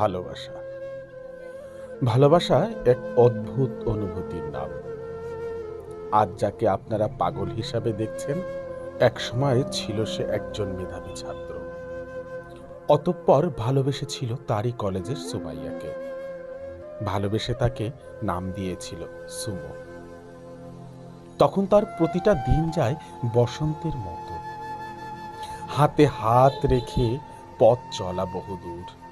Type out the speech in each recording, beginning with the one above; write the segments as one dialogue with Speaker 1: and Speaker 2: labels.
Speaker 1: ভালোবাসা। ভালোবাসা এক অদ্ভুত অনুভূতির নাম। আজ যাকে আপনারা পাগল হিসাবে দেখছেন, একসময় ছিল সে একজন মেধাবী ছাত্র। অতঃপর ভালোবেসেছিল তারই কলেজের সুমাইয়াকে। ভালোবেসে তাকে নাম দিয়েছিল সুমো। তখন তার প্রতিটা দিন যায় বসন্তের মতো। হাতে হাত রেখে পথ চলা বহুদূর।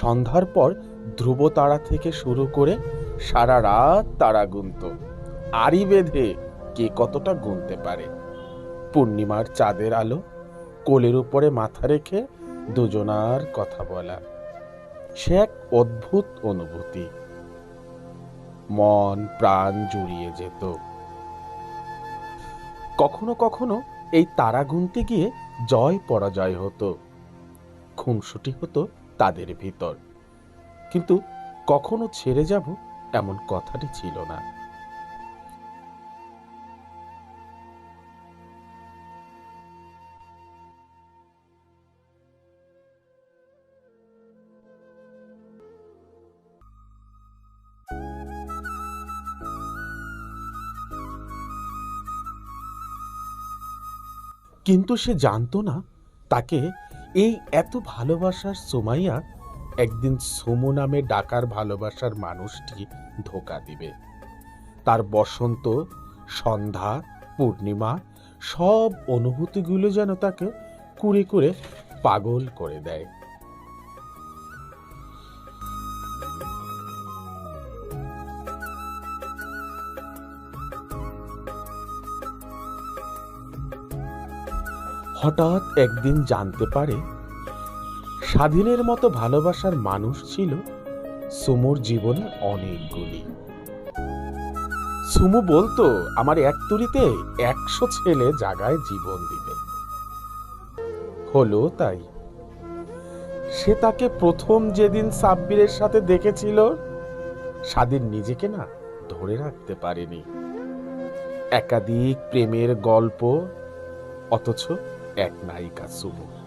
Speaker 1: সন্ধ্যার পর ধ্রুব তারা থেকে শুরু করে সারা রাত তারা গুনত। আড়ি বেঁধে কে কতটা গুনতে পারে? পূর্ণিমার চাঁদের আলো, কোলের উপরে মাথা রেখে দুজনার কথা বলা। সে এক অদ্ভুত অনুভূতি। মন প্রাণ জুড়িয়ে যেত। কখনো কখনো এই তারা গুনতে গিয়ে জয় পরাজয় হতো। খুনসুটি হতো তাদের ভিতর। কিন্তু কখনো ছেড়ে যাব এমন কথাটি ছিল না। কিন্তু সে জানতো না তাকে এই এত ভালোবাসার সোমাইয়া একদিন সোমো নামে ডাকার ভালোবাসার মানুষটি ধোকা দিবে। তার বসন্ত, সন্ধ্যা, পূর্ণিমা সব অনুভূতিগুলো যেন তাকে কুড়ে কুড়ে পাগল করে দেয়। হঠাৎ একদিন জানতে পারে, স্বাধীনের মতো ভালোবাসার মানুষ ছিল সুমোর জীবনে অনেকগুলি। সুমু বলতো, আমার এক তুড়িতে একশো ছেলে জাগায় জীবন দিবে। হলো তাই। সে তাকে প্রথম যেদিন সাব্বিরের সাথে দেখেছিল, স্বাধীন নিজেকে না ধরে রাখতে পারেনি। একাধিক প্রেমের গল্প, অথচ এক নায়িকা সুমু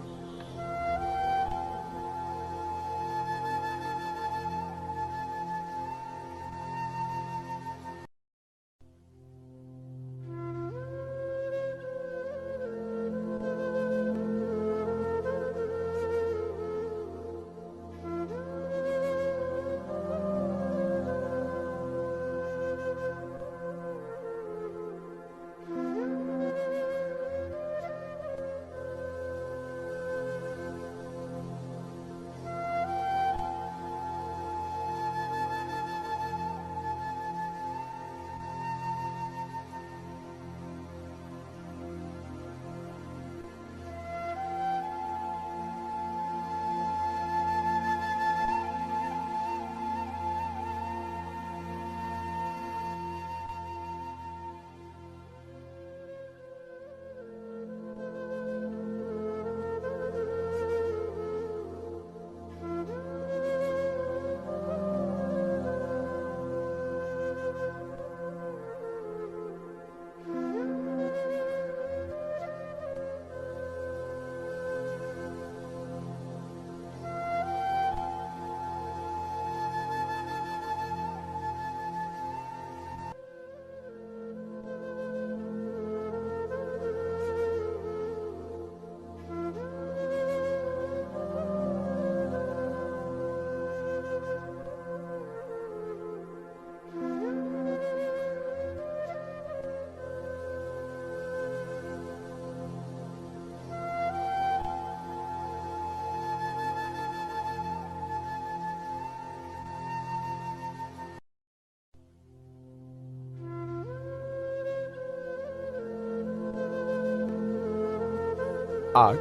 Speaker 1: আর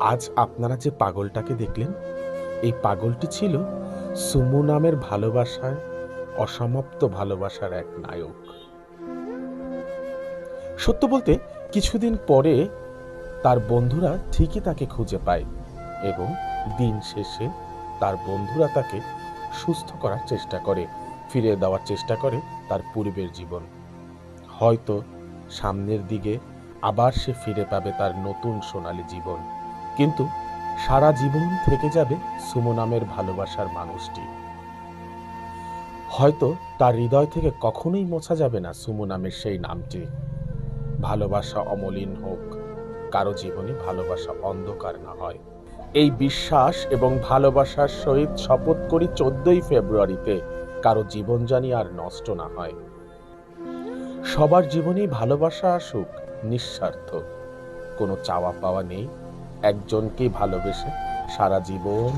Speaker 1: আজ আপনারা যে পাগলটাকে দেখলেন, এই পাগলটি ছিল সুমু নামের ভালোবাসায় অসমাপ্ত ভালোবাসার এক নায়ক। সত্য বলতে, কিছুদিন পরে তার বন্ধুরা ঠিকই তাকে খুঁজে পায় এবং দিন শেষে তার বন্ধুরা তাকে সুস্থ করার চেষ্টা করে ফিরে দেওয়ার চেষ্টা করে তার পূর্বের জীবন। হয়তো সামনের দিকে আবার সে ফিরে পাবে তার নতুন সোনালী জীবন। কিন্তু সারা জীবন থেকে যাবে সুমো নামের ভালোবাসার মানুষটি। হয়তো তার হৃদয় থেকে কখনোই মোছা যাবে না সুমো নামের সেই নামটি। ভালোবাসা অমলিন হোক, কারও জীবনে ভালোবাসা অন্ধকার না হয়। এই বিশ্বাস এবং ভালোবাসার সহিত শপথ করি চোদ্দই ফেব্রুয়ারিতে, কারও জীবন জানি আর নষ্ট না হয়। সবার জীবনেই ভালোবাসা আসুক নিঃস্বার্থ। কোনো চাওয়া পাওয়া নেই। একজনকেই ভালোবেসে সারা জীবন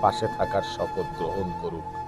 Speaker 1: পাশে থাকার শপথ গ্রহণ করুক।